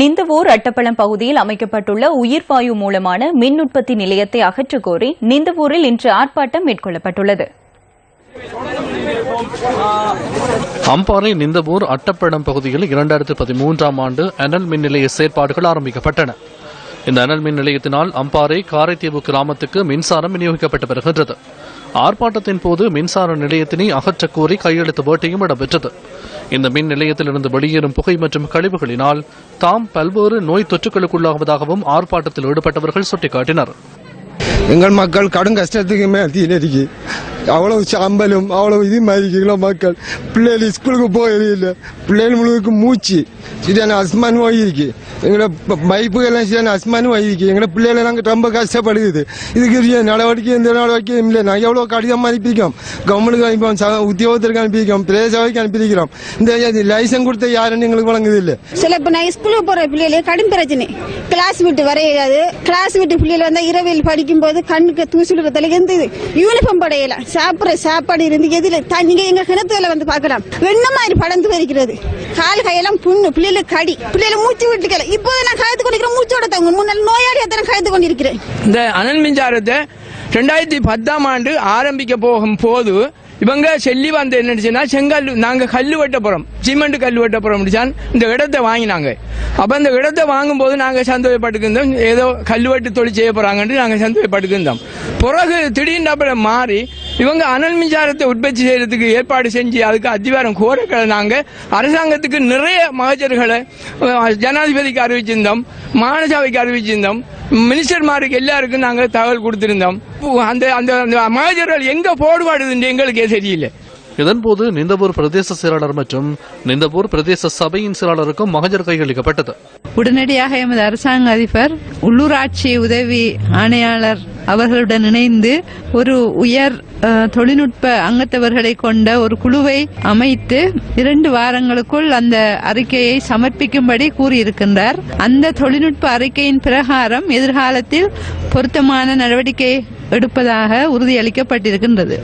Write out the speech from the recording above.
நிந்தவூர் அட்டப்பளம் பகுதியில் அமைக்கப்பட்டுள்ள உயிர்வாயு மூலமான மின் உற்பத்தி நிலையத்தை அகற்றக்கோரி நிந்தவூரில் இன்று ஆர்ப்பாட்டம் மேற்கொள்ளப்பட்டுள்ளது. அம்பாறை நிந்தவூர் அட்டப்பழம் பகுதியில் இரண்டாயிரத்து பதிமூன்றாம் ஆண்டு அனல் மின் நிலைய செயற்பாடுகள் ஆரம்பிக்கப்பட்டன. இந்த அனல் மின் நிலையத்தினால் அம்பாறை காரைத்தீவு கிராமத்துக்கு மின்சாரம் விநியோகிக்கப்பட்டு வருகின்றது. ஆர்ப்பாட்டத்தின் போது மின்சார நிலையத்தினை அகற்றக் கோரி கையெழுத்து வேட்டையும் இடம்பெற்றது. இந்த மின் நிலையத்திலிருந்து வெளியேறும் புகை மற்றும் கழிவுகளினால் தாம் பல்வேறு நோய் தொற்றுகளுக்குள்ளாவதாகவும் ஆர்ப்பாட்டத்தில் ஈடுபட்டவர்கள் சுட்டிக்காட்டினர். எங்கள் மக்கள் கடும் கஷ்டத்துக்கு மேல் தீனடிக்கு அவ்வளவு சம்பளம் அவ்வளவு இது மாதிரிங்களோ மக்கள். பிள்ளைகள் ஸ்கூலுக்கு போகிறது இல்லை. பிள்ளைகள் முழுக்க மூச்சு. சரியான அஸ்மான் நோய் இருக்கு. எங்களோட பைப்புகள்லாம் சரியான அஸ்மான் நோய் இருக்கு. எங்களோட பிள்ளைகள் நாங்கள் ரொம்ப கஷ்டப்படுது இதுக்கு நடவடிக்கை எந்த நடவடிக்கையும் இல்லை. நாங்கள் எவ்வளோ கடிதம் அனுப்பியிருக்கோம். கவர்மெண்ட்டுக்கு அனுப்பிவோம் உத்தியோகத்திற்கு அனுப்பியிருக்கோம். பிரதேச அனுப்பியிருக்கிறோம். இந்த லைசன்ஸ் கொடுத்த யாருன்னு எங்களுக்கு வழங்குது இல்லை. சில இப்போ நான் ஸ்கூலுக்கு போகிற பிள்ளைகளே கடும் பிரச்சனை. கிளாஸ் விட்டு வரையாது கிளாஸ் விட்டு பிள்ளைகள் வந்தால் இரவில் படிக்கும் போது கண்ணுக்கு தூசுலுக்கத்துல இருந்து யூனிஃபார்ம் படையல சாப்பிட்ற சாப்பாடு இருந்து எதில்? த- எங்கள் கிணத்துல வந்து பார்க்கலாம். வெண்ண மாதிரி படந்து வருகிறது கால் கையெல்லாம் புண்ணு பிள்ளைகளுக்கு கடி. பிள்ளைகள் மூச்சு விட்டுக்கல. இப்போ நான் கழுத்து கொண்டிருக்கிறேன் மூச்சோட தங்க. முன்னாள் நோயாளி அத்தனை கழுத்து கொண்டிருக்கிறேன். இந்த அனல் மின்சாரத்தை ரெண்டாயிரத்தி பத்தாம் ஆண்டு ஆரம்பிக்க போகும் போது இவங்க செல்லி வந்து என்னச்சுன்னா செங்கல் நாங்க கல் வெட்ட போறோம். சிமெண்ட் கல் வெட்ட போறோம் இந்த இடத்தை வாங்கினாங்க. அப்ப இந்த இடத்தை வாங்கும்போது நாங்க சந்தோஷப்பட்டுக்கிருந்தோம் ஏதோ கல் வெட்டு தொழில் செய்ய போறாங்கன்னு நாங்க சந்தோஷப்பட்டுக்கிருந்தோம் பிறகு திடீர்னு அப்புறம் மாறி இவங்க அனல் மின்சாரத்தை உற்பத்தி செய்யறதுக்கு ஏற்பாடு செஞ்சு அதுக்கு அதிகாரம் கோரக்களை நாங்க அரசாங்கத்துக்கு நிறைய மகஜர்களை ஜனாதிபதிக்கு அறிவிச்சிருந்தோம் மாநசபைக்கு அறிவிச்சிருந்தோம். மினிஸ்டர்மாருக்கு எல்லாருக்கும் நாங்க தகவல் கொடுத்திருந்தோம். அந்த அந்த அந்த மகஜர்கள் எங்க போடுபாடுதுன்னு எங்களுக்கே தெரியல இதன்போது நிந்தபூர் பிரதேச செயலாளர் மற்றும் நிந்தபூர் பிரதேச சபையின் செயலாளருக்கும் மகஜர் கையளிக்கப்பட்டது. உடனடியாக எமது அரசாங்க அதிபர் உள்ளூராட்சி உதவி ஆணையாளர் அவர்களுடன் இணைந்து ஒரு உயர் அஹ், தொழில்நுட்ப அங்கத்தவர்களை கொண்ட ஒரு குழுவை அமைத்து இரண்டு வாரங்களுக்குள் அந்த அறிக்கையை சமர்ப்பிக்கும்படி கூறியிருக்கின்றார். அந்த தொழில்நுட்ப அறிக்கையின் பிரகாரம் எதிர்காலத்தில் பொருத்தமான நடவடிக்கை எடுப்பதாக உறுதியளிக்கப்பட்டிருக்கின்றது.